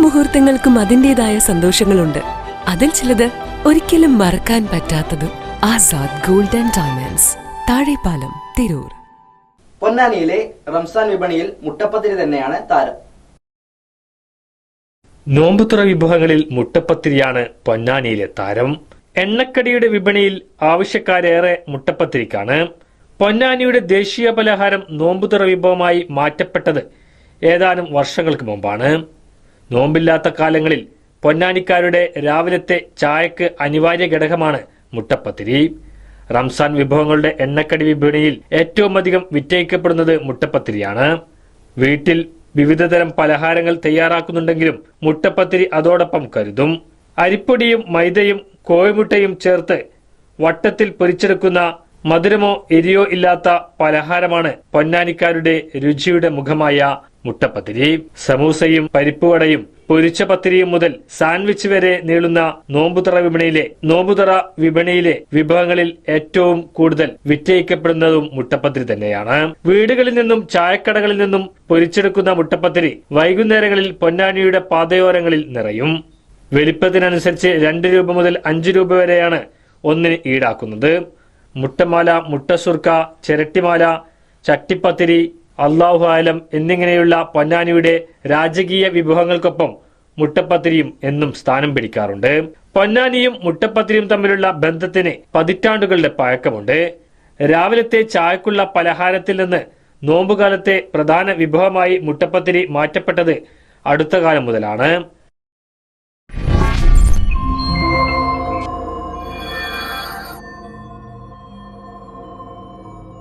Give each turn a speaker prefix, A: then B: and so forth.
A: മുഹൂർത്തങ്ങൾക്കും അതിന്റെതായ സന്തോഷങ്ങളുണ്ട്. അതിൽ ചിലത് ഒരിക്കലും മറക്കാൻ പറ്റാത്തതും Azad golden and diamonds Thazhepalam Tirur.
B: പൊന്നാനിയിലെ Ramzan വിപണിയിൽ മുട്ടപ്പത്തിരി തന്നെയാണ് താരം.
C: നോമ്പുതുറ വിഭവങ്ങളിൽ മുട്ടപ്പത്തിരിയാണ് പൊന്നാനിയിലെ താരം. എണ്ണക്കടിയുടെ വിപണിയിൽ ആവശ്യക്കാരേറെ മുട്ടപ്പത്തിരിക്കാണ്. പൊന്നാനിയുടെ ദേശീയ പലഹാരം നോമ്പുതുറ വിഭവമായി മാറ്റപ്പെട്ടത് ഏതാനും വർഷങ്ങൾക്ക് മുമ്പാണ്. നോമ്പില്ലാത്ത കാലങ്ങളിൽ പൊന്നാനിക്കാരുടെ രാവിലത്തെ ചായക്ക് അനിവാര്യ ഘടകമാണ് മുട്ടപ്പത്തിരി. റംസാൻ വിഭവങ്ങളുടെ എണ്ണക്കടി വിപണിയിൽ ഏറ്റവും അധികം വിറ്റയിക്കപ്പെടുന്നത് മുട്ടപ്പത്തിരിയാണ്. വീട്ടിൽ വിവിധതരം പലഹാരങ്ങൾ തയ്യാറാക്കുന്നുണ്ടെങ്കിലും മുട്ടപ്പത്തിരി അതോടൊപ്പം കരുതും. അരിപ്പൊടിയും മൈദയും കോഴിമുട്ടയും ചേർത്ത് വട്ടത്തിൽ പൊരിച്ചെടുക്കുന്ന മധുരമോ എരിയോ ഇല്ലാത്ത പലഹാരമാണ് പൊന്നാനിക്കാരുടെ രുചിയുടെ മുഖമായ മുട്ടപ്പത്തിരി സമൂസയും പരിപ്പുവടയും പൊരിച്ച പത്തിരിയും മുതൽ സാൻഡ്വിച്ച് വരെ നീളുന്ന നോമ്പുതറ വിപണിയിലെ നോമ്പുതറ വിപണിയിലെ വിഭവങ്ങളിൽ ഏറ്റവും കൂടുതൽ വിറ്റയിക്കപ്പെടുന്നതും മുട്ടപ്പത്തിരി തന്നെയാണ്. വീടുകളിൽ നിന്നും ചായക്കടകളിൽ നിന്നും പൊരിച്ചെടുക്കുന്ന മുട്ടപ്പത്തിരി വൈകുന്നേരങ്ങളിൽ പൊന്നാനിയുടെ പാതയോരങ്ങളിൽ നിറയും. വലിപ്പത്തിനനുസരിച്ച് രണ്ട് രൂപ മുതൽ അഞ്ച് രൂപ വരെയാണ് ഒന്നിന് ഈടാക്കുന്നത്. മുട്ടമാല മുട്ടസുർക്ക ചിരട്ടിമാല ചട്ടിപ്പത്തിരി അള്ളാഹു ആലം എന്നിങ്ങനെയുള്ള പൊന്നാനിയുടെ രാജകീയ വിഭവങ്ങൾക്കൊപ്പം മുട്ടപ്പത്തിരിയും എന്നും സ്ഥാനം പിടിക്കാറുണ്ട്. പൊന്നാനിയും മുട്ടപ്പത്തിരിയും തമ്മിലുള്ള ബന്ധത്തിന് പതിറ്റാണ്ടുകളുടെ പഴക്കമുണ്ട്. രാവിലത്തെ ചായക്കുള്ള പലഹാരത്തിൽ നിന്ന് നോമ്പുകാലത്തെ പ്രധാന വിഭവമായി മുട്ടപ്പത്തിരി മാറ്റപ്പെട്ടത് അടുത്ത കാലം മുതലാണ്.